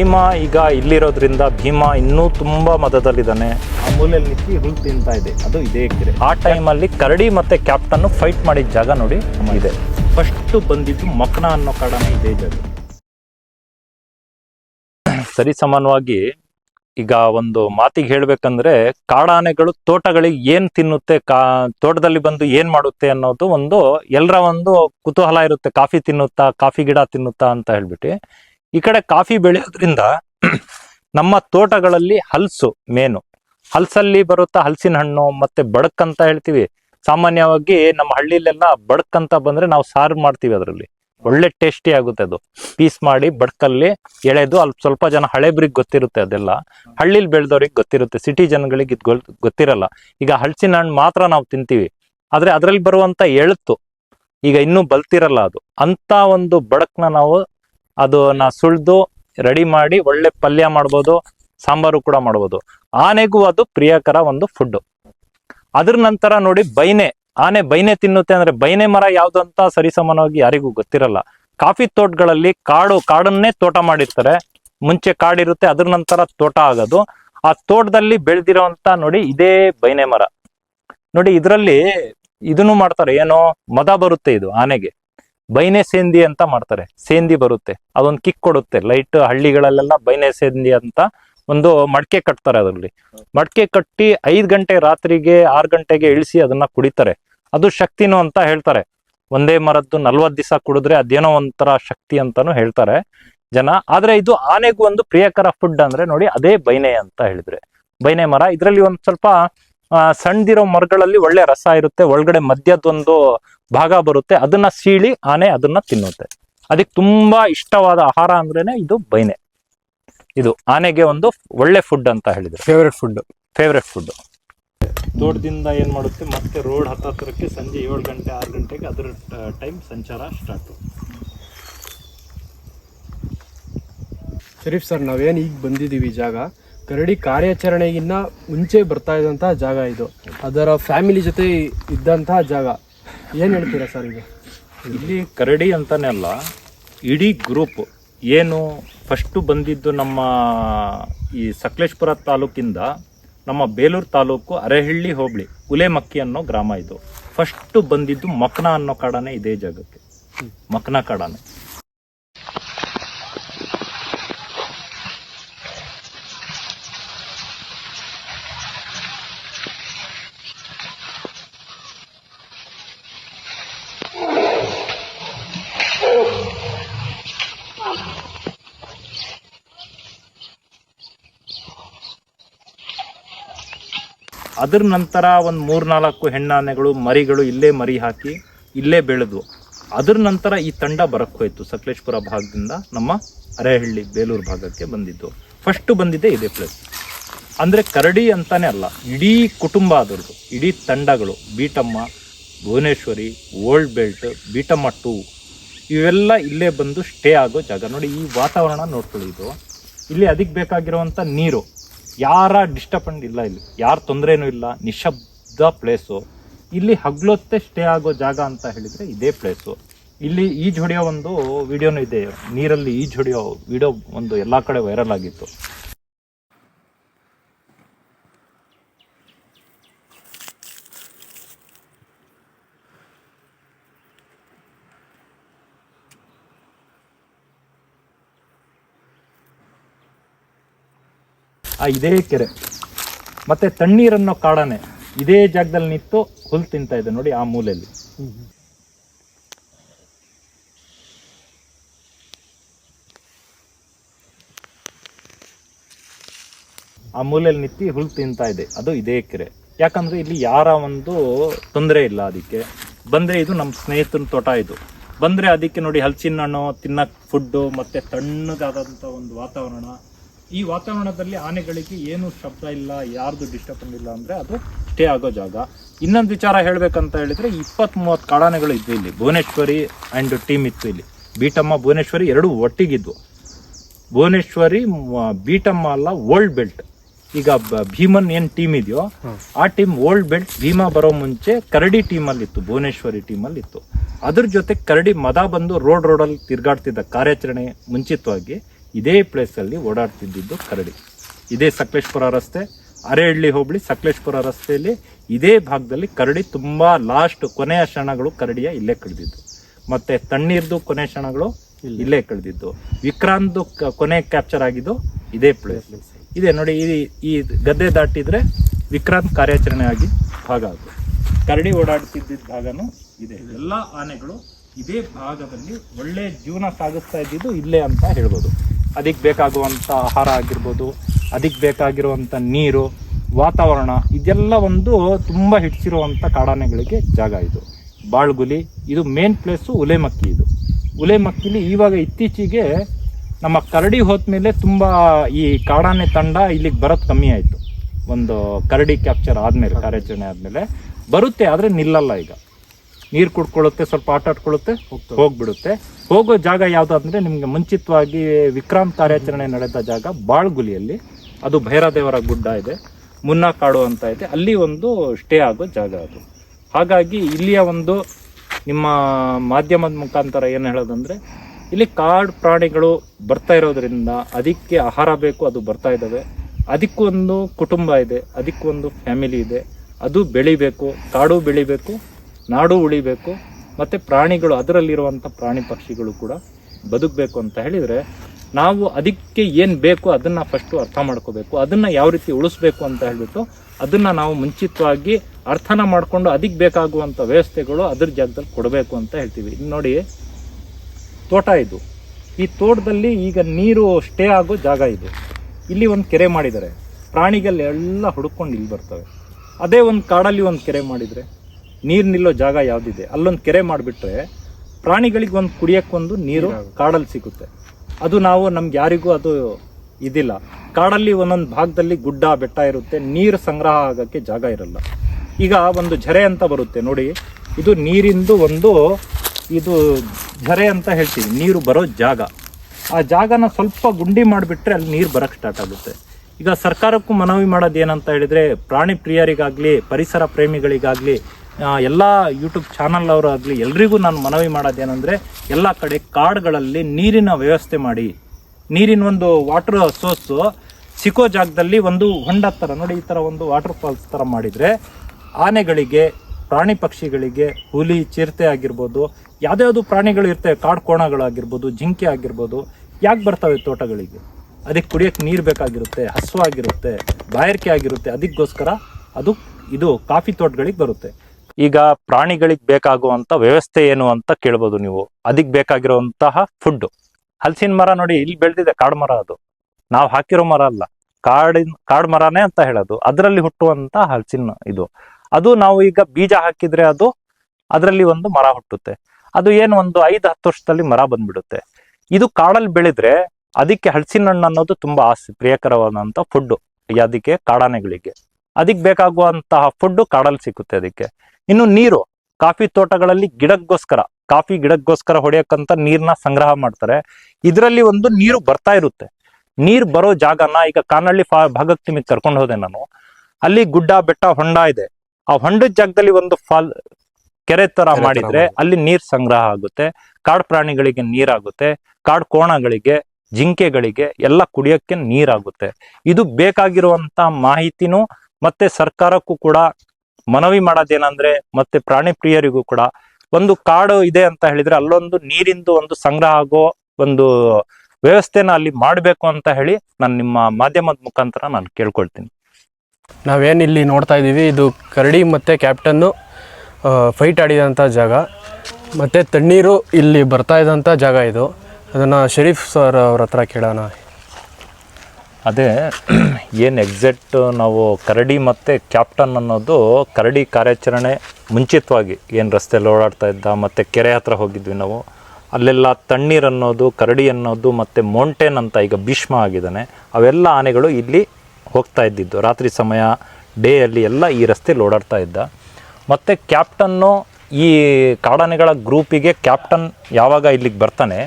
ಭೀಮಾ ಈಗ ಇಲ್ಲಿರೋದ್ರಿಂದ ಭೀಮಾ ಇನ್ನೂ ತುಂಬಾ ಮದದಲ್ಲಿದ್ದಾನೆ. ಆ ಮೂಲೆಯಲ್ಲಿ ನಿಂತು ಹುಲ್ ತಿಂತಾ ಇದೆ. ಅದು ಇದೇ ಕೆರೆ ಆ ಟೈಮಲ್ಲಿ ಕರಡಿ ಮತ್ತೆ ಕ್ಯಾಪ್ಟನ್ ಫೈಟ್ ಮಾಡಿದ ಜಾಗ ನೋಡಿ ಇದೆ. ಫಸ್ಟ್ ಬಂದಿದ್ದು ಮಕ್ನ ಅನ್ನೋ ಕಾಡನ ಇದೇ ಜಾಗ. ಸರಿ ಸಮಾನವಾಗಿ ಈಗ ಒಂದು ಮಾತಿಗೆ ಹೇಳ್ಬೇಕಂದ್ರೆ ಕಾಡಾನೆಗಳು ತೋಟಗಳಿಗೆ ಏನ್ ತಿನ್ನುತ್ತೆ ಕಾ ತೋಟದಲ್ಲಿ ಬಂದು ಏನ್ ಮಾಡುತ್ತೆ ಅನ್ನೋದು ಒಂದು ಎಲ್ಲರ ಒಂದು ಕುತೂಹಲ ಇರುತ್ತೆ. ಕಾಫಿ ತಿನ್ನುತ್ತಾ ಕಾಫಿ ಗಿಡ ತಿನ್ನುತ್ತಾ ಅಂತ ಹೇಳ್ಬಿಟ್ಟು. ಈ ಕಡೆ ಕಾಫಿ ಬೆಳೆಯೋದ್ರಿಂದ ನಮ್ಮ ತೋಟಗಳಲ್ಲಿ ಹಲ್ಸು ಮೇನು. ಹಲ್ಸಲ್ಲಿ ಬರುತ್ತಾ ಹಲಸಿನ ಹಣ್ಣು ಮತ್ತೆ ಬಡಕ್ ಅಂತ ಹೇಳ್ತೀವಿ. ಸಾಮಾನ್ಯವಾಗಿ ನಮ್ಮ ಹಳ್ಳಿಲೆಲ್ಲ ಬಡಕ್ ಅಂತ ಬಂದ್ರೆ ನಾವು ಸಾರು ಮಾಡ್ತೀವಿ ಅದರಲ್ಲಿ. ಒಳ್ಳೆ ಟೇಸ್ಟಿ ಆಗುತ್ತೆ ಅದು. ಪೀಸ್ ಮಾಡಿ ಬಡ್ಕಲ್ಲಿ ಎಳೆದು ಅಲ್ಲಿ ಸ್ವಲ್ಪ ಜನ ಹಳೆಬ್ರಿಗೆ ಗೊತ್ತಿರುತ್ತೆ ಅದೆಲ್ಲ. ಹಳ್ಳಿಲಿ ಬೆಳೆದವ್ರಿಗೆ ಗೊತ್ತಿರುತ್ತೆ. ಸಿಟಿ ಜನಗಳಿಗೆ ಇದು ಗೊತ್ತಿರಲ್ಲ. ಈಗ ಹಲಸಿನ ಹಣ್ಣು ಮಾತ್ರ ನಾವು ತಿಂತೀವಿ. ಆದ್ರೆ ಅದ್ರಲ್ಲಿ ಬರುವಂತ ಎಳುತ್ತು ಈಗ ಇನ್ನೂ ಬಲ್ತಿರಲ್ಲ ಅದು. ಅಂತ ಒಂದು ಬಡಕ್ನ ನಾವು ಅದನ್ನ ಸುಳ್ದು ರೆಡಿ ಮಾಡಿ ಒಳ್ಳೆ ಪಲ್ಯ ಮಾಡ್ಬೋದು, ಸಾಂಬಾರು ಕೂಡ ಮಾಡ್ಬೋದು. ಆನೆಗೂ ಅದು ಪ್ರಿಯಕರ ಒಂದು ಫುಡ್ ಅದ್ರ ನಂತರ ನೋಡಿ ಬೈನೆ. ಆನೆ ಬೈನೆ ತಿನ್ನುತ್ತೆ ಅಂದ್ರೆ ಬೈನೆ ಮರ ಯಾವ್ದು ಅಂತ ಸರಿಸಮಾನವಾಗಿ ಯಾರಿಗೂ ಗೊತ್ತಿರಲ್ಲ. ಕಾಫಿ ತೋಟಗಳಲ್ಲಿ ಕಾಡು, ಕಾಡನ್ನೇ ತೋಟ ಮಾಡಿರ್ತಾರೆ. ಮುಂಚೆ ಕಾಡಿರುತ್ತೆ, ಅದ್ರ ನಂತರ ತೋಟ ಆಗೋದು. ಆ ತೋಟದಲ್ಲಿ ಬೆಳೆದಿರೋಂತ ನೋಡಿ ಇದೇ ಬೈನೆ ಮರ. ನೋಡಿ ಇದರಲ್ಲಿ ಇದನ್ನು ಮಾಡ್ತಾರೆ, ಏನೋ ಮದ ಬರುತ್ತೆ ಇದು ಆನೆಗೆ. ಬೈನೆ ಸೇಂದಿ ಅಂತ ಮಾಡ್ತಾರೆ. ಸೇಂದಿ ಬರುತ್ತೆ. ಅದೊಂದು ಕಿಕ್ ಕೊಡುತ್ತೆ. ಲೈಟ್ ಹಳ್ಳಿಗಳಲ್ಲೆಲ್ಲ ಬೈನೆ ಸೇಂದಿ ಅಂತ ಒಂದು ಮಡಕೆ ಕಟ್ತಾರೆ ಅದರಲ್ಲಿ. ಮಡಕೆ ಕಟ್ಟಿ ಐದು ಗಂಟೆ ರಾತ್ರಿಗೆ ಆರು ಗಂಟೆಗೆ ಇಳಿಸಿ ಅದನ್ನ ಕುಡಿತಾರೆ. ಅದು ಶಕ್ತಿನೂ ಅಂತ ಹೇಳ್ತಾರೆ. ಒಂದೇ ಮರದ್ದು ನಲ್ವತ್ತು ದಿವಸ ಕುಡಿದ್ರೆ ಅದೇನೋ ಒಂಥರ ಶಕ್ತಿ ಅಂತಾನು ಹೇಳ್ತಾರೆ ಜನ. ಆದ್ರೆ ಇದು ಆನೆಗೂ ಒಂದು ಪ್ರಿಯಕರ ಫುಡ್ ಅಂದ್ರೆ ನೋಡಿ ಅದೇ ಬೈನೆ ಅಂತ ಹೇಳಿದ್ರೆ. ಬೈನೆ ಮರ. ಇದರಲ್ಲಿ ಒಂದ್ ಸ್ವಲ್ಪ ಸಣ್ಣದಿರೋ ಮರಗಳಲ್ಲಿ ಒಳ್ಳೆ ರಸ ಇರುತ್ತೆ ಒಳಗಡೆ ಮಧ್ಯದೊಂದು ಭಾಗ ಬರುತ್ತೆ ಅದನ್ನ ಸೀಳಿ ಆನೆ ಅದನ್ನ ತಿನ್ನುತ್ತೆ. ಅದಕ್ಕೆ ತುಂಬಾ ಇಷ್ಟವಾದ ಆಹಾರ ಅಂದ್ರೇನೆ ಇದು ಬೈನೆ. ಇದು ಆನೆಗೆ ಒಂದು ಒಳ್ಳೆ ಫುಡ್ ಅಂತ ಹೇಳಿದ್ರು. ಫೇವ್ರೆಟ್ ಫುಡ್ ಫೇವ್ರೆಟ್ ಫುಡ್ ತೋಟದಿಂದ ಏನ್ ಮಾಡುತ್ತೆ ಮತ್ತೆ ರೋಡ್ ಹತ್ತತ್ರಕ್ಕೆ ಸಂಜೆ ಏಳು ಗಂಟೆ ಆರು ಗಂಟೆಗೆ ಅದರ ಟೈಮ್ ಸಂಚಾರ ಸ್ಟಾರ್ಟ್ ಶರೀಫ್ ಸರ್, ನಾವೇನು ಈಗ ಬಂದಿದ್ದೀವಿ ಈ ಜಾಗ. ಕರಡಿ ಕಾರ್ಯಾಚರಣೆಗಿನ್ನ ಮುಂಚೆ ಬರ್ತಾ ಇದ್ದಂತಹ ಜಾಗ ಇದು. ಅದರ ಫ್ಯಾಮಿಲಿ ಜೊತೆ ಇದ್ದಂತಹ ಜಾಗ. ಏನು ಹೇಳ್ತೀರಾ ಸರ್ ಇದು? ಇಲ್ಲಿ ಕರಡಿ ಅಂತಾನೆ ಅಲ್ಲ, ಇಡೀ ಗ್ರೂಪ್. ಏನು ಫಸ್ಟ್ ಬಂದಿದ್ದು ನಮ್ಮ ಈ ಸಕಲೇಶ್ಪುರ ತಾಲೂಕಿಂದ ನಮ್ಮ ಬೇಲೂರು ತಾಲೂಕು ಅರೆಹಳ್ಳಿ ಹೋಬಳಿ ಉಲೆಮಕ್ಕಿ ಅನ್ನೋ ಗ್ರಾಮ ಇದು. ಫಸ್ಟ್ ಬಂದಿದ್ದು ಮಕ್ನ ಅನ್ನೋ ಕಾಡಾನೆ ಇದೇ ಜಾಗಕ್ಕೆ. ಮಕ್ನ ಕಾಡಾನೆ. ಅದ್ರ ನಂತರ ಒಂದು ಮೂರ್ನಾಲ್ಕು ಹೆಣ್ಣಾನೆಗಳು, ಮರಿಗಳು ಇಲ್ಲೇ ಮರಿ ಹಾಕಿ ಇಲ್ಲೇ ಬೆಳೆದು, ಅದ್ರ ನಂತರ ಈ ತಂಡ ಬರಕ್ಕೆ ಹೋಯಿತು ಸಕಲೇಶ್ಪುರ ಭಾಗದಿಂದ ನಮ್ಮ ಅರೆಹಳ್ಳಿ ಬೇಲೂರು ಭಾಗಕ್ಕೆ ಬಂದಿದ್ದು. ಫಸ್ಟ್ ಬಂದಿದ್ದೆ ಇದೇ ಪ್ಲೇಸ್ ಅಂದ್ರೆ ಕರಡಿ ಅಂತಾನೆ ಅಲ್ಲ, ಇಡೀ ಕುಟುಂಬ ಅದರದ್ದು ಇಡೀ ತಂಡಗಳು, Beetamma, Bhuvaneshwari old belt Beetamma two ಇವೆಲ್ಲ ಇಲ್ಲೇ ಬಂದು ಸ್ಟೇ ಆಗೋ ಜಾಗ. ನೋಡಿ, ಈ ವಾತಾವರಣ ನೋಡ್ಕೊಳ್ಳಿ ಇದು. ಇಲ್ಲಿ ಅದಕ್ಕೆ ಬೇಕಾಗಿರುವಂಥ ನೀರು. ಯಾರ ಡಿಸ್ಟರ್ಬೆಂಡ್ ಇಲ್ಲ ಇಲ್ಲಿ. ಯಾರ ತೊಂದರೆನೂ ಇಲ್ಲ. ನಿಶಬ್ದ ಪ್ಲೇಸು ಇಲ್ಲಿ ಹಗ್ಲೊತ್ತೆ ಸ್ಟೇ ಆಗೋ ಜಾಗ ಅಂತ ಹೇಳಿದ್ರೆ ಇದೇ ಪ್ಲೇಸು ಇಲ್ಲಿ ಈಜ್ ಹೊಡೆಯೋ ಒಂದು ವಿಡಿಯೋನು ಇದೆ. ನೀರಲ್ಲಿ ಈಜ್ ಹೊಡೆಯೋ ವಿಡಿಯೋ ಒಂದು ಎಲ್ಲಾ ಕಡೆ ವೈರಲ್ ಆಗಿತ್ತು. ಆ ಇದೇ ಕೆರೆ. ಮತ್ತೆ ತಣ್ಣೀರನ್ನೋ ಕಾಡನೆ ಇದೇ ಜಾಗದಲ್ಲಿ ನಿಂತು ಹುಲ್ ತಿಂತ ಇದೆ ನೋಡಿ ಆ ಮೂಲೆಯಲ್ಲಿ. ಆ ಮೂಲೆಯಲ್ಲಿ ನಿಂತು ಹುಲ್ ತಿಂತಾ ಇದೆ. ಅದು ಇದೇ ಕೆರೆ. ಯಾಕಂದ್ರೆ ಇಲ್ಲಿ ಯಾರ ಒಂದು ತೊಂದರೆ ಇಲ್ಲ ಅದಕ್ಕೆ. ಬಂದ್ರೆ ಇದು ನಮ್ಮ ಸ್ನೇಹಿತನ ತೋಟ ಇದು. ಬಂದ್ರೆ ಅದಕ್ಕೆ ನೋಡಿ ಹಲಸಿನ ಹಣ್ಣು, ತಿನ್ನಕ್ ಫುಡ್ಡು ಮತ್ತೆ ತಣ್ಣಗಾದಂತ ಒಂದು ವಾತಾವರಣ. ಈ ವಾತಾವರಣದಲ್ಲಿ ಆನೆಗಳಿಗೆ ಏನು ಶಬ್ದ ಇಲ್ಲ ಯಾರ್ದು ಡಿಸ್ಟರ್ಬ್ ಇಲ್ಲ ಅಂದ್ರೆ ಅದು ಸ್ಟೇ ಆಗೋ ಜಾಗ. ಇನ್ನೊಂದು ವಿಚಾರ ಹೇಳ್ಬೇಕಂತ ಹೇಳಿದ್ರೆ ಇಪ್ಪತ್ತ್ ಮೂವತ್ತು ಕಾಡಾನೆಗಳು ಇದ್ವು ಇಲ್ಲಿ. ಭುವನೇಶ್ವರಿ ಅಂಡ್ ಟೀಮ್ ಇತ್ತು ಇಲ್ಲಿ. ಬೀಟಮ್ಮ ಭುವನೇಶ್ವರಿ ಎರಡು ಒಟ್ಟಿಗಿದ್ವು. ಭುವನೇಶ್ವರಿ ಬೀಟಮ್ಮ ಅಲ್ಲ ಓಲ್ಡ್ ಬೆಲ್ಟ್ ಈಗ ಭೀಮನ್ ಏನ್ ಟೀಮ್ ಇದೆಯೋ ಆ ಟೀಮ್ ಓಲ್ಡ್ ಬೆಲ್ಟ್ ಭೀಮಾ ಬರೋ ಮುಂಚೆ ಕರಡಿ ಟೀಮ್ ಅಲ್ಲಿ ಇತ್ತು. ಭುವನೇಶ್ವರಿ ಟೀಮ್ ಅಲ್ಲಿ ಇತ್ತು. ಅದ್ರ ಜೊತೆ ಕರಡಿ ಮದ ಬಂದು ರೋಡ್ ರೋಡಲ್ಲಿ ತಿರ್ಗಾಡ್ತಿದ್ದ ಕಾರ್ಯಾಚರಣೆ ಮುಂಚಿತವಾಗಿ. ಇದೇ ಪ್ಲೇಸಲ್ಲಿ ಓಡಾಡ್ತಿದ್ದಿದ್ದು ಕರಡಿ. ಇದೇ ಸಕಲೇಶ್ಪುರ ರಸ್ತೆ ಅರೆಹಳ್ಳಿ ಹೋಬಳಿ ಸಕಲೇಶ್ಪುರ ರಸ್ತೆಯಲ್ಲಿ ಇದೇ ಭಾಗದಲ್ಲಿ ಕರಡಿ ತುಂಬ ಲಾಸ್ಟ್ ಕೊನೆಯ ಕ್ಷಣಗಳು ಕರಡಿಯ ಇಲ್ಲೇ ಕಳೆದಿದ್ದು ಮತ್ತೆ ತಣ್ಣೀರ್ದು ಕೊನೆ ಕ್ಷಣಗಳು ಇಲ್ಲೇ. ಕಳೆದಿದ್ದು ವಿಕ್ರಾಂತ್ ಕೊನೆ ಕ್ಯಾಪ್ಚರ್ ಆಗಿದ್ದು ಇದೇ ಪ್ಲೇಸ್ ಇದೆ ನೋಡಿ ಈ ಈ ಗದ್ದೆ ದಾಟಿದ್ರೆ ವಿಕ್ರಾಂತ್ ಕಾರ್ಯಾಚರಣೆ ಆಗಿ ಭಾಗ ಅದು. ಕರಡಿ ಓಡಾಡ್ತಿದ್ದ ಭಾಗನೂ ಇದೆ. ಎಲ್ಲ ಆನೆಗಳು ಇದೇ ಭಾಗದಲ್ಲಿ ಒಳ್ಳೆ ಜೀವನ ಸಾಗಿಸ್ತಾ ಇದ್ದಿದ್ದು ಇಲ್ಲೇ ಅಂತ ಹೇಳ್ಬೋದು. ಅದಕ್ಕೆ ಬೇಕಾಗುವಂಥ ಆಹಾರ ಆಗಿರ್ಬೋದು ಅದಕ್ಕೆ ಬೇಕಾಗಿರುವಂಥ ನೀರು, ವಾತಾವರಣ, ಇದೆಲ್ಲ ಒಂದು ತುಂಬ ಹಿಡಿಸಿರುವಂಥ ಕಾಡಾನೆಗಳಿಗೆ ಜಾಗ ಇದು. ಬಾಳ್ಗುಲಿ, ಇದು ಮೇನ್ ಪ್ಲೇಸು ಉಲೆಮಕ್ಕಿ ಇದು. ಉಲೆಮಕ್ಕಿಲಿ ಇವಾಗ ಇತ್ತೀಚೆಗೆ ನಮ್ಮ ಕರಡಿ ಹೋದ್ಮೇಲೆ ತುಂಬ ಈ ಕಾಡಾನೆ ತಂಡ ಇಲ್ಲಿಗೆ ಬರೋದು ಕಮ್ಮಿ ಆಯಿತು. ಒಂದು ಕರಡಿ ಕ್ಯಾಪ್ಚರ್ ಆದಮೇಲೆ, ಕಾರ್ಯಾಚರಣೆ ಆದಮೇಲೆ. ಬರುತ್ತೆ, ಆದರೆ ನಿಲ್ಲಲ್ಲ ಈಗ. ನೀರು ಕುಡ್ಕೊಳ್ಳುತ್ತೆ ಸ್ವಲ್ಪ ಆಟ ಆಡ್ಕೊಳ್ಳುತ್ತೆ ಹೋಗ್ಬಿಡುತ್ತೆ. ಹೋಗೋ ಜಾಗ ಯಾವುದು ಅಂದರೆ ನಿಮಗೆ ಮುಂಚಿತವಾಗಿ ವಿಕ್ರಾಂತ್ ಕಾರ್ಯಾಚರಣೆ ನಡೆದ ಜಾಗ ಬಾಳ್ಗುಲಿಯಲ್ಲಿ. ಅದು ಭೈರದೇವರ ಗುಡ್ಡ ಇದೆ ಮುನ್ನ ಕಾಡು ಅಂತ ಇದೆ. ಅಲ್ಲಿ ಒಂದು ಸ್ಟೇ ಆಗೋ ಜಾಗ ಅದು. ಹಾಗಾಗಿ ಇಲ್ಲಿಯ ಒಂದು ನಿಮ್ಮ ಮಾಧ್ಯಮದ ಮುಖಾಂತರ ಏನು ಹೇಳೋದಂದ್ರೆ ಇಲ್ಲಿ ಕಾಡು ಪ್ರಾಣಿಗಳು ಬರ್ತಾ ಇರೋದ್ರಿಂದ ಅದಕ್ಕೆ ಆಹಾರ ಬೇಕು ಅದು ಬರ್ತಾ ಇದ್ದಾವೆ. ಅದಕ್ಕೊಂದು ಕುಟುಂಬ ಇದೆ ಅದಕ್ಕೊಂದು ಫ್ಯಾಮಿಲಿ ಇದೆ. ಅದು ಬೆಳಿಬೇಕು ಕಾಡು ಬೆಳಿಬೇಕು ನಾಡು ಉಳಿಬೇಕು, ಮತ್ತು ಪ್ರಾಣಿಗಳು ಅದರಲ್ಲಿರುವಂಥ ಪ್ರಾಣಿ ಪಕ್ಷಿಗಳು ಕೂಡ ಬದುಕಬೇಕು ಅಂತ ಹೇಳಿದರೆ ನಾವು ಅದಕ್ಕೆ ಏನು ಬೇಕು ಅದನ್ನು ಫಸ್ಟು ಅರ್ಥ ಮಾಡ್ಕೋಬೇಕು, ಅದನ್ನು ಯಾವ ರೀತಿ ಉಳಿಸ್ಬೇಕು ಅಂತ ಹೇಳಿಬಿಟ್ಟು ಅದನ್ನು ನಾವು ಮುಂಚಿತವಾಗಿ ಅರ್ಥನ ಮಾಡಿಕೊಂಡು ಅದಕ್ಕೆ ಬೇಕಾಗುವಂಥ ವ್ಯವಸ್ಥೆಗಳು ಅದ್ರ ಜಾಗದಲ್ಲಿ ಕೊಡಬೇಕು ಅಂತ ಹೇಳ್ತೀವಿ. ಇನ್ನು ನೋಡಿ ತೋಟ ಇದು. ಈ ತೋಟದಲ್ಲಿ ಈಗ ನೀರು ಸ್ಟೇ ಆಗೋ ಜಾಗ ಇದು. ಇಲ್ಲಿ ಒಂದು ಕೆರೆ ಮಾಡಿದ್ದಾರೆ. ಪ್ರಾಣಿಗಳೆಲ್ಲ ಹುಡುಕೊಂಡು ಇಲ್ಲಿ ಬರ್ತವೆ. ಅದೇ ಒಂದು ಕಾಡಲ್ಲಿ ಒಂದು ಕೆರೆ ಮಾಡಿದರೆ ನೀರು ನಿಲ್ಲೋ ಜಾಗ ಯಾವುದಿದೆ? ಅಲ್ಲೊಂದು ಕೆರೆ ಮಾಡಿಬಿಟ್ರೆ ಪ್ರಾಣಿಗಳಿಗೆ ಒಂದು ಕುಡಿಯೋಕ್ಕೊಂದು ನೀರು ಕಾಡಲ್ಲಿ ಸಿಗುತ್ತೆ. ಅದು ನಾವು ನಮ್ಗೆ ಯಾರಿಗೂ ಅದು ಇದಿಲ್ಲ. ಕಾಡಲ್ಲಿ ಒಂದೊಂದು ಭಾಗದಲ್ಲಿ ಗುಡ್ಡ ಬೆಟ್ಟ ಇರುತ್ತೆ. ನೀರು ಸಂಗ್ರಹ ಆಗೋಕ್ಕೆ ಜಾಗ ಇರಲ್ಲ. ಈಗ ಒಂದು ಝರೆ ಅಂತ ಬರುತ್ತೆ ನೋಡಿ. ಇದು ನೀರಿಂದು ಒಂದು ಇದು ಝರೆ ಅಂತ ಹೇಳ್ತೀವಿ. ನೀರು ಬರೋ ಜಾಗ. ಆ ಜಾಗನ ಸ್ವಲ್ಪ ಗುಂಡಿ ಮಾಡಿಬಿಟ್ರೆ ಅಲ್ಲಿ ನೀರು ಬರಕ್ಕೆ ಸ್ಟಾರ್ಟ್ ಆಗುತ್ತೆ. ಈಗ ಸರ್ಕಾರಕ್ಕೂ ಮನವಿ ಮಾಡೋದು ಏನಂತ ಹೇಳಿದರೆ ಪ್ರಾಣಿ ಪ್ರಿಯರಿಗಾಗಲಿ ಪರಿಸರ ಪ್ರೇಮಿಗಳಿಗಾಗಲಿ ಎಲ್ಲ ಯೂಟ್ಯೂಬ್ ಚಾನಲ್ ಅವರಾಗಲಿ ಎಲ್ರಿಗೂ ನಾನು ಮನವಿ ಮಾಡೋದೇನೆಂದರೆ, ಎಲ್ಲ ಕಡೆ ಕಾಡುಗಳಲ್ಲಿ ನೀರಿನ ವ್ಯವಸ್ಥೆ ಮಾಡಿ. ನೀರಿನ ಒಂದು ವಾಟರ್ ಸೋರ್ಸು ಸಿಕ್ಕೋ ಜಾಗದಲ್ಲಿ ಒಂದು ಹೊಂಡ ಥರ ನೋಡಿ ಈ ಥರ ಒಂದು ವಾಟರ್ ಫಾಲ್ಸ್ ಥರ ಮಾಡಿದರೆ, ಆನೆಗಳಿಗೆ, ಪ್ರಾಣಿ ಪಕ್ಷಿಗಳಿಗೆ ಹುಲಿ, ಚಿರತೆ ಆಗಿರ್ಬೋದು, ಯಾವುದ್ಯಾವುದು ಪ್ರಾಣಿಗಳು ಇರ್ತವೆ, ಕಾಡು ಕೋಣಗಳಾಗಿರ್ಬೋದು, ಜಿಂಕೆ ಆಗಿರ್ಬೋದು, ಯಾಕೆ ಬರ್ತವೆ ತೋಟಗಳಿಗೆ? ಅದಕ್ಕೆ ಕುಡಿಯೋಕ್ಕೆ ನೀರು ಬೇಕಾಗಿರುತ್ತೆ, ಹಸುವಾಗಿರುತ್ತೆ, ಬಾಯಾರಿಕೆ ಆಗಿರುತ್ತೆ, ಅದಕ್ಕೋಸ್ಕರ ಅದು, ಇದು ಕಾಫಿ ತೋಟಗಳಿಗೆ ಬರುತ್ತೆ. ಈಗ ಪ್ರಾಣಿಗಳಿಗೆ ಬೇಕಾಗುವಂತ ವ್ಯವಸ್ಥೆ ಏನು ಅಂತ ಕೇಳ್ಬೋದು ನೀವು. ಅದಕ್ಕೆ ಬೇಕಾಗಿರುವಂತಹ ಫುಡ್ ಹಲಸಿನ ಮರ ನೋಡಿ ಇಲ್ಲಿ ಬೆಳೆದಿದೆ, ಕಾಡು ಮರ ಅದು. ನಾವು ಹಾಕಿರೋ ಮರ ಅಲ್ಲ. ಕಾಡಿನ, ಕಾಡು ಮರನೇ ಅಂತ ಹೇಳೋದು. ಅದರಲ್ಲಿ ಹುಟ್ಟುವಂತ ಹಲಸಿನ ಇದು. ಅದು ನಾವು ಈಗ ಬೀಜ ಹಾಕಿದ್ರೆ ಅದು ಅದರಲ್ಲಿ ಒಂದು ಮರ ಹುಟ್ಟುತ್ತೆ. ಅದು ಏನು ಒಂದು ಐದು, ಹತ್ತು ವರ್ಷದಲ್ಲಿ ಮರ ಬಂದ್ಬಿಡುತ್ತೆ. ಇದು ಕಾಡಲ್ಲಿ ಬೆಳೆದ್ರೆ ಅದಕ್ಕೆ ಹಲಸಿನ ಹಣ್ಣು ಅನ್ನೋದು ತುಂಬಾ ಆಸೆ, ಪ್ರಿಯಕರವಾದಂತ ಫುಡ್ ಅದಕ್ಕೆ ಕಾಡಾನೆಗಳಿಗೆ. ಅದಕ್ಕೆ ಬೇಕಾಗುವಂತಹ ಫುಡ್ ಕಾಡಲ್ಲಿ ಸಿಗುತ್ತೆ ಅದಕ್ಕೆ. ಇನ್ನು ನೀರು ಕಾಫಿ ತೋಟಗಳಲ್ಲಿ ಗಿಡಕ್ಕೋಸ್ಕರ ಕಾಫಿ ಗಿಡಕ್ಕೋಸ್ಕರ ಹೊಡೆಯಕ್ಕಂತ ನೀರ್ನ ಸಂಗ್ರಹ ಮಾಡ್ತಾರೆ. ಇದರಲ್ಲಿ ಒಂದು ನೀರು ಬರ್ತಾ ಇರುತ್ತೆ. ನೀರ್ ಬರೋ ಜಾಗನ ಈಗ ಕಾನಹಳ್ಳಿ ಫಾ ಭಾಗಕ್ಕೆ ನಿಮಗೆ ಕರ್ಕೊಂಡು ಹೋದೆ ನಾನು. ಅಲ್ಲಿ ಗುಡ್ಡ ಬೆಟ್ಟ ಹೊಂಡ ಇದೆ. ಆ ಹೊಂಡದ ಜಾಗದಲ್ಲಿ ಒಂದು ಫಾಲ್ ಕೆರೆ ತರ ಮಾಡಿದ್ರೆ. ಅಲ್ಲಿ ನೀರ್ ಸಂಗ್ರಹ ಆಗುತ್ತೆ. ಕಾಡು ಪ್ರಾಣಿಗಳಿಗೆ ನೀರಾಗುತ್ತೆ. ಕಾಡು ಕೋಣಗಳಿಗೆ ಜಿಂಕೆಗಳಿಗೆ ಎಲ್ಲ ಕುಡಿಯೋಕ್ಕೆ ನೀರಾಗುತ್ತೆ. ಇದು ಬೇಕಾಗಿರುವಂತ ಮಾಹಿತಿನೂ ಮತ್ತೆ ಸರ್ಕಾರಕ್ಕೂ ಕೂಡ ಮನವಿ ಮಾಡೋದೇನಂದ್ರೆ ಮತ್ತೆ ಪ್ರಾಣಿ ಪ್ರಿಯರಿಗೂ ಕೂಡ ಒಂದು ಕಾಡು ಇದೆ ಅಂತ ಹೇಳಿದ್ರೆ ಅಲ್ಲೊಂದು ನೀರಿಂದು ಒಂದು ಸಂಗ್ರಹ ಆಗೋ ಒಂದು ವ್ಯವಸ್ಥೆನ ಅಲ್ಲಿ ಮಾಡಬೇಕು ಅಂತ ಹೇಳಿ ನಾನು ನಿಮ್ಮ ಮಾಧ್ಯಮದ ಮುಖಾಂತರ ನಾನು ಕೇಳ್ಕೊಳ್ತೀನಿ. ನಾವೇನು ಇಲ್ಲಿ ನೋಡ್ತಾ ಇದ್ದೀವಿ, ಇದು ಕರಡಿ ಮತ್ತು ಕ್ಯಾಪ್ಟನ್ನು ಫೈಟ್ ಆಡಿದಂಥ ಜಾಗ. ಮತ್ತು ತಣ್ಣೀರು ಇಲ್ಲಿ ಬರ್ತಾ ಇದ್ದಂಥ ಜಾಗ ಇದು. ಅದನ್ನು ಶರೀಫ್ ಸರ್ ಅವ್ರ ಹತ್ರ ಕೇಳೋಣ. ಅದೇ, ಏನು ಎಕ್ಸಾಕ್ಟ್ ನಾವು ಕರಡಿ ಮತ್ತು ಕ್ಯಾಪ್ಟನ್ ಅನ್ನೋದು ಕರಡಿ ಕಾರ್ಯಾಚರಣೆ ಮುಂಚಿತವಾಗಿ ಏನು ರಸ್ತೆಯಲ್ಲಿ ಓಡಾಡ್ತಾ ಇದ್ದ, ಮತ್ತು ಕೆರೆ ಹತ್ರ ಹೋಗಿದ್ವಿ ನಾವು. ಅಲ್ಲೆಲ್ಲ ತಣ್ಣೀರು ಅನ್ನೋದು, ಕರಡಿ ಅನ್ನೋದು, ಮತ್ತು ಮೌಂಟೇನ್ ಅಂತ ಈಗ ಭೀಷ್ಮ ಆಗಿದ್ದಾನೆ. ಅವೆಲ್ಲ ಆನೆಗಳು ಇಲ್ಲಿ ಹೋಗ್ತಾ ಇದ್ದಿದ್ದು. ರಾತ್ರಿ ಸಮಯ ಡೇ ಅಲ್ಲಿ ಎಲ್ಲ ಈ ರಸ್ತೆಯಲ್ಲಿ ಓಡಾಡ್ತಾ ಇದ್ದ. ಮತ್ತು ಕ್ಯಾಪ್ಟನ್ನು ಈ ಕಾಡಾನೆಗಳ ಗ್ರೂಪಿಗೆ ಕ್ಯಾಪ್ಟನ್ ಯಾವಾಗ ಇಲ್ಲಿಗೆ ಬರ್ತಾನೆ,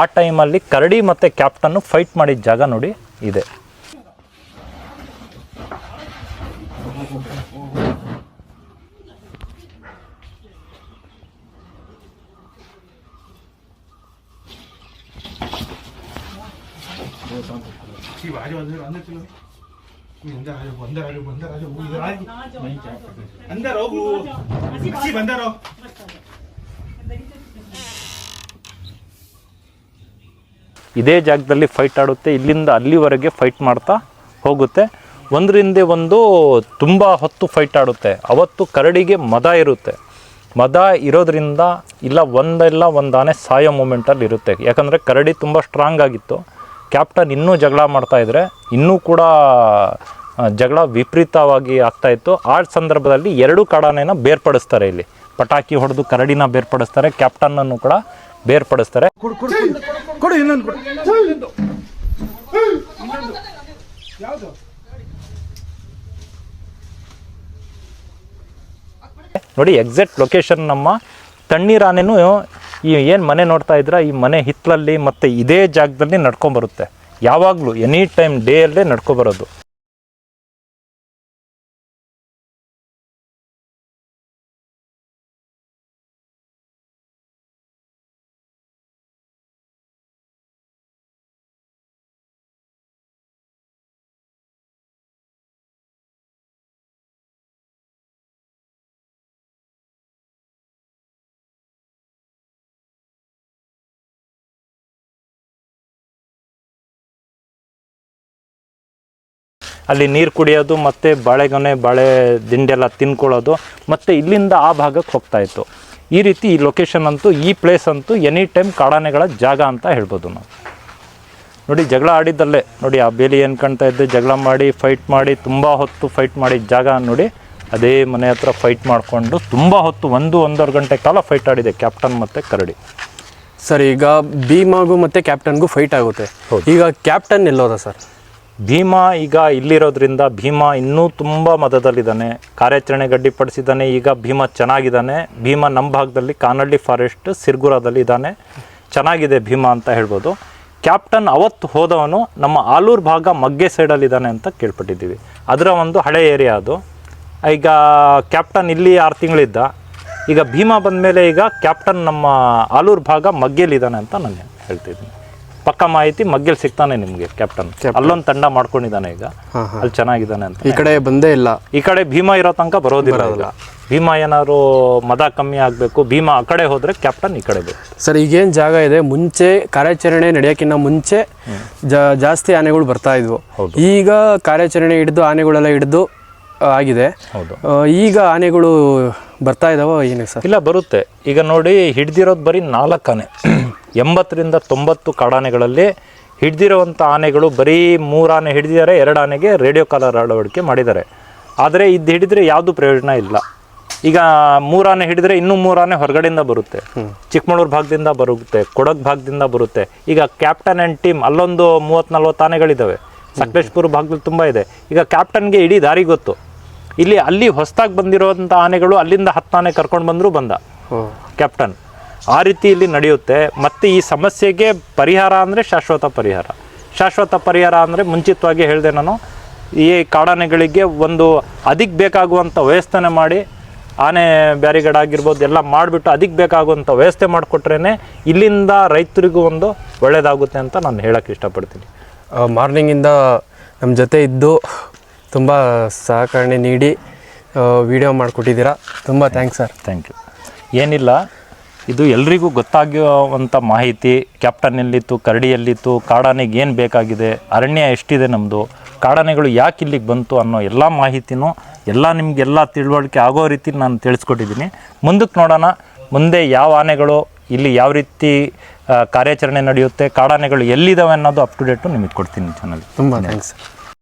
ಆ ಟೈಮಲ್ಲಿ ಕರಡಿ ಮತ್ತು ಕ್ಯಾಪ್ಟನ್ನು ಫೈಟ್ ಮಾಡಿದ ಜಾಗ ನೋಡಿ. ಇದೆ 만다라고 만다라고 만다라고 만다라고 이대. ಇದೇ ಜಾಗದಲ್ಲಿ ಫೈಟ್ ಆಡುತ್ತೆ, ಇಲ್ಲಿಂದ ಅಲ್ಲಿವರೆಗೆ ಫೈಟ್ ಮಾಡ್ತಾ ಹೋಗುತ್ತೆ. ಒಂದರಿಂದ ಒಂದು ತುಂಬ ಹೊತ್ತು ಫೈಟ್ ಆಡುತ್ತೆ. ಅವತ್ತು ಕರಡಿಗೆ ಮದ ಇರುತ್ತೆ. ಮದ ಇರೋದ್ರಿಂದ ಇಲ್ಲ ಒಂದಲ್ಲ ಒಂದು ಆನೆ ಸಾಯೋ ಮೂಮೆಂಟಲ್ಲಿ ಇರುತ್ತೆ. ಯಾಕಂದರೆ ಕರಡಿ ತುಂಬ ಸ್ಟ್ರಾಂಗ್ ಆಗಿತ್ತು. ಕ್ಯಾಪ್ಟನ್ ಇನ್ನೂ ಜಗಳ ಮಾಡ್ತಾಯಿದ್ರೆ ಇನ್ನೂ ಕೂಡ ಜಗಳ ವಿಪರೀತವಾಗಿ ಆಗ್ತಾ ಇತ್ತು. ಆ ಸಂದರ್ಭದಲ್ಲಿ ಎರಡು ಕಾಡಾನೆನ ಬೇರ್ಪಡಿಸ್ತಾರೆ ಇಲ್ಲಿ. ಪಟಾಕಿ ಹೊಡೆದು ಕರಡಿನ ಬೇರ್ಪಡಿಸ್ತಾರೆ. ಕ್ಯಾಪ್ಟನ್ನನ್ನು ಕೂಡ ಬೇರ್ಪಡಿಸ್ತಾರೆ. ಕೊಡು ಇನ್ನೊಂದು ಕೊಡು. ನೋಡಿ ಎಕ್ಸಾಕ್ಟ್ ಲೊಕೇಶನ್ ನಮ್ಮ ತಣ್ಣೀರಾನೆನೂ ಈ ಏನು ಮನೆ ನೋಡ್ತಾ ಇದ್ರ ಈ ಮನೆ ಹಿತ್ತಲಲ್ಲಿ ಮತ್ತು ಇದೇ ಜಾಗದಲ್ಲಿ ನಡ್ಕೊಂಬರುತ್ತೆ. ಯಾವಾಗಲೂ ಎನಿ ಟೈಮ್ ಡೇ ಡೇಯಲ್ಲೇ ನಡ್ಕೊಬರೋದು. ಅಲ್ಲಿ ನೀರು ಕುಡಿಯೋದು ಮತ್ತು ಬಾಳೆಗೊನೆ ಬಾಳೆ ದಿಂಡೆಲ್ಲ ತಿನ್ಕೊಳ್ಳೋದು ಮತ್ತು ಇಲ್ಲಿಂದ ಆ ಭಾಗಕ್ಕೆ ಹೋಗ್ತಾ ಇತ್ತು. ಈ ರೀತಿ ಈ ಲೊಕೇಶನ್ ಅಂತೂ ಈ ಪ್ಲೇಸ್ ಅಂತೂ ಎನಿ ಟೈಮ್ ಕಾಡಾನೆಗಳ ಜಾಗ ಅಂತ ಹೇಳ್ಬೋದು ನಾವು. ನೋಡಿ ಜಗಳ ಆಡಿದ್ದಲ್ಲೇ ನೋಡಿ ಆ ಬೇಲಿ ಏನು ಕಾಣ್ತಾ ಇದ್ದೆ ಜಗಳ ಮಾಡಿ ಫೈಟ್ ಮಾಡಿ ತುಂಬ ಹೊತ್ತು ಫೈಟ್ ಮಾಡಿದ ಜಾಗ ನೋಡಿ ಅದೇ ಮನೆ ಹತ್ರ ಫೈಟ್ ಮಾಡಿಕೊಂಡು ತುಂಬ ಹೊತ್ತು ಒಂದು ಒಂದೂವರೆ ಗಂಟೆ ಕಾಲ ಫೈಟ್ ಆಡಿದೆ ಕ್ಯಾಪ್ಟನ್ ಮತ್ತು ಕರಡಿ. ಸರ್ ಈಗ ಭೀಮಾಗೂ ಮತ್ತು ಕ್ಯಾಪ್ಟನ್ಗೂ ಫೈಟ್ ಆಗುತ್ತೆ. ಈಗ ಕ್ಯಾಪ್ಟನ್ ಎಲ್ಲೋದ ಸರ್? ಭೀಮಾ ಈಗ ಇಲ್ಲಿರೋದ್ರಿಂದ ಭೀಮ ಇನ್ನೂ ತುಂಬ ಮದದಲ್ಲಿದ್ದಾನೆ. ಕಾರ್ಯಾಚರಣೆ ಗಡ್ಡಿಪಡಿಸಿದ್ದಾನೆ ಈಗ ಭೀಮ ಚೆನ್ನಾಗಿದ್ದಾನೆ. ಭೀಮ ನಮ್ಮ ಭಾಗದಲ್ಲಿ ಕಾನಳ್ಳಿ ಫಾರೆಸ್ಟ್ ಸಿರ್ಗುರಾದಲ್ಲಿ ಇದ್ದಾನೆ. ಚೆನ್ನಾಗಿದೆ ಭೀಮ ಅಂತ ಹೇಳ್ಬೋದು. ಕ್ಯಾಪ್ಟನ್ ಅವತ್ತು ಹೋದವನು ನಮ್ಮ ಆಲೂರು ಭಾಗ ಮಗ್ಗೆ ಸೈಡಲ್ಲಿದ್ದಾನೆ ಅಂತ ಕೇಳ್ಪಟ್ಟಿದ್ದೀವಿ. ಅದರ ಒಂದು ಹಳೆ ಏರಿಯಾ ಅದು. ಈಗ ಕ್ಯಾಪ್ಟನ್ ಇಲ್ಲಿ ಆರು ತಿಂಗಳಿದ್ದ. ಈಗ ಭೀಮಾ ಬಂದಮೇಲೆ ಈಗ ಕ್ಯಾಪ್ಟನ್ ನಮ್ಮ ಆಲೂರು ಭಾಗ ಮಗ್ಗೆಲಿದ್ದಾನೆ ಅಂತ ನಾನು ಹೇಳ್ತಿದ್ದೀನಿ. ಪಕ್ಕ ಮಾಹಿತಿ ಮಗ್ಗೆಲ್ ಸಿಗ್ತಾನೆ ನಿಮಗೆ ಕ್ಯಾಪ್ಟನ್ ಅಲ್ಲೊಂದು ತಂಡ ಮಾಡ್ಕೊಂಡಿದ್ದಾನೆ ಈಗ. ಅಲ್ಲಿ ಚೆನ್ನಾಗಿದ್ದಾನೆ ಅಂತ ಈ ಕಡೆ ಬಂದೇ ಇಲ್ಲ. ಈ ಕಡೆ ಭೀಮಾ ಇರೋ ತನಕ ಬರೋದಿಲ್ಲ ಭೀಮಾ ಏನಾದ್ರು ಮದ ಕಮ್ಮಿ ಆಗಬೇಕು ಭೀಮಾ ಆ ಕಡೆ ಹೋದ್ರೆ ಕ್ಯಾಪ್ಟನ್ ಈ ಕಡೆ ಬೇಕು. ಸರ್ ಈಗೇನು ಜಾಗ ಇದೆ. ಮುಂಚೆ ಕಾರ್ಯಾಚರಣೆ ನಡೆಯೋಕ್ಕಿಂತ ಮುಂಚೆ ಜಾಸ್ತಿ ಆನೆಗಳು ಬರ್ತಾ ಇದ್ವು. ಈಗ ಕಾರ್ಯಾಚರಣೆ ಹಿಡಿದು ಆನೆಗಳೆಲ್ಲ ಹಿಡಿದು ಆಗಿದೆ. ಹೌದು. ಈಗ ಆನೆಗಳು ಬರ್ತಾ ಇದಾವ ಏನೇ ಸರ್? ಇಲ್ಲ ಬರುತ್ತೆ. ಈಗ ನೋಡಿ ಹಿಡ್ದಿರೋದು ಬರೀ ನಾಲ್ಕು ಆನೆ. ಎಂಬತ್ತರಿಂದ ತೊಂಬತ್ತು ಕಾಡಾನೆಗಳಲ್ಲಿ ಹಿಡ್ದಿರೋವಂಥ ಆನೆಗಳು ಬರೀ ಮೂರು ಆನೆ ಹಿಡಿದಿದ್ದಾರೆ ಎರಡು ಆನೆಗೆ ರೇಡಿಯೋ ಕಾಲರ್ ಅಳವಡಿಕೆ ಮಾಡಿದ್ದಾರೆ. ಆದರೆ ಇದು ಹಿಡಿದ್ರೆ ಯಾವುದು ಪ್ರಯೋಜನ ಇಲ್ಲ. ಈಗ ಮೂರಾನೆ ಆನೆ ಹಿಡಿದ್ರೆ ಇನ್ನೂ ಮೂರಾನೆ ಆನೆ ಹೊರಗಡೆಯಿಂದ ಬರುತ್ತೆ. ಚಿಕ್ಕಮಗಳೂರು ಭಾಗದಿಂದ ಬರುತ್ತೆ ಕೊಡಗು ಭಾಗದಿಂದ ಬರುತ್ತೆ. ಈಗ ಕ್ಯಾಪ್ಟನ್ ಆ್ಯಂಡ್ ಟೀಮ್ ಅಲ್ಲೊಂದು ಮೂವತ್ತು ನಲ್ವತ್ತು ಆನೆಗಳಿದ್ದಾವೆ ಸಕಲೇಶ್ಪುರ ಭಾಗದಲ್ಲಿ ತುಂಬ ಇದೆ. ಈಗ ಕ್ಯಾಪ್ಟನ್ಗೆ ಇಡೀ ದಾರಿ ಗೊತ್ತು. ಇಲ್ಲಿ ಅಲ್ಲಿ ಹೊಸದಾಗಿ ಬಂದಿರೋಂತ ಆನೆಗಳು ಅಲ್ಲಿಂದ ಹತ್ತು ಆನೆ ಕರ್ಕೊಂಡು ಬಂದರೂ ಬಂದ. ಕ್ಯಾಪ್ಟನ್ ಆ ರೀತಿ ಇಲ್ಲಿ ನಡೆಯುತ್ತೆ. ಮತ್ತು ಈ ಸಮಸ್ಯೆಗೆ ಪರಿಹಾರ ಅಂದರೆ ಶಾಶ್ವತ ಪರಿಹಾರ. ಶಾಶ್ವತ ಪರಿಹಾರ ಅಂದರೆ ಮುಂಚಿತವಾಗಿ ಹೇಳಿದೆ ನಾನು ಈ ಕಾಡಾನೆಗಳಿಗೆ ಒಂದು ಅದಕ್ಕೆ ಬೇಕಾಗುವಂಥ ವ್ಯವಸ್ಥೆನೆ ಮಾಡಿ ಆನೆ ಬ್ಯಾರಿಗೇಡ್ ಆಗಿರ್ಬೋದು ಎಲ್ಲ ಮಾಡಿಬಿಟ್ಟು ಅದಕ್ಕೆ ಬೇಕಾಗುವಂಥ ವ್ಯವಸ್ಥೆ ಮಾಡಿಕೊಟ್ರೇ ಇಲ್ಲಿಂದ ರೈತರಿಗೂ ಒಂದು ಒಳ್ಳೆಯದಾಗುತ್ತೆ ಅಂತ ನಾನು ಹೇಳೋಕ್ಕೆ ಇಷ್ಟಪಡ್ತೀನಿ. ಮಾರ್ನಿಂಗಿಂದ ನಮ್ಮ ಜೊತೆ ಇದ್ದು ತುಂಬ ಸಹಕರಣೆ ನೀಡಿ ವಿಡಿಯೋ ಮಾಡಿಕೊಟ್ಟಿದ್ದೀರಾ. ತುಂಬ ಥ್ಯಾಂಕ್ಸ್ ಸರ್ ಥ್ಯಾಂಕ್ ಯು ಏನಿಲ್ಲ ಇದು ಎಲ್ರಿಗೂ ಗೊತ್ತಾಗುವಂಥ ಮಾಹಿತಿ ಕ್ಯಾಪ್ಟನ್ ಎಲ್ಲಿತ್ತು ಕರಡಿ ಎಲ್ಲಿತ್ತು ಕಾಡಾನೆಗೆ ಏನು ಬೇಕಾಗಿದೆ ಅರಣ್ಯ ಎಷ್ಟಿದೆ ನಮ್ಮದು ಕಾಡಾನೆಗಳು ಯಾಕೆ ಇಲ್ಲಿಗೆ ಬಂತು ಅನ್ನೋ ಎಲ್ಲ ಮಾಹಿತಿನೂ ಎಲ್ಲ ನಿಮಗೆಲ್ಲ ತಿಳುವಳಿಕೆ ಆಗೋ ರೀತಿ ನಾನು ತಿಳಿಸ್ಕೊಟ್ಟಿದ್ದೀನಿ. ಮುಂದಕ್ಕೆ ನೋಡೋಣ ಮುಂದೆ ಯಾವ ಆನೆಗಳು ಇಲ್ಲಿ ಯಾವ ರೀತಿ ಕಾರ್ಯಾಚರಣೆ ನಡೆಯುತ್ತೆ ಕಾಡಾನೆಗಳು ಎಲ್ಲಿದ್ದಾವೆ ಅನ್ನೋದು ಅಪ್ ಟು ಡೇಟು ನಿಮಗೆ ಕೊಡ್ತೀನಿ ಚಾನಲ್ ತುಂಬ ಥ್ಯಾಂಕ್ಸ್ ಸರ್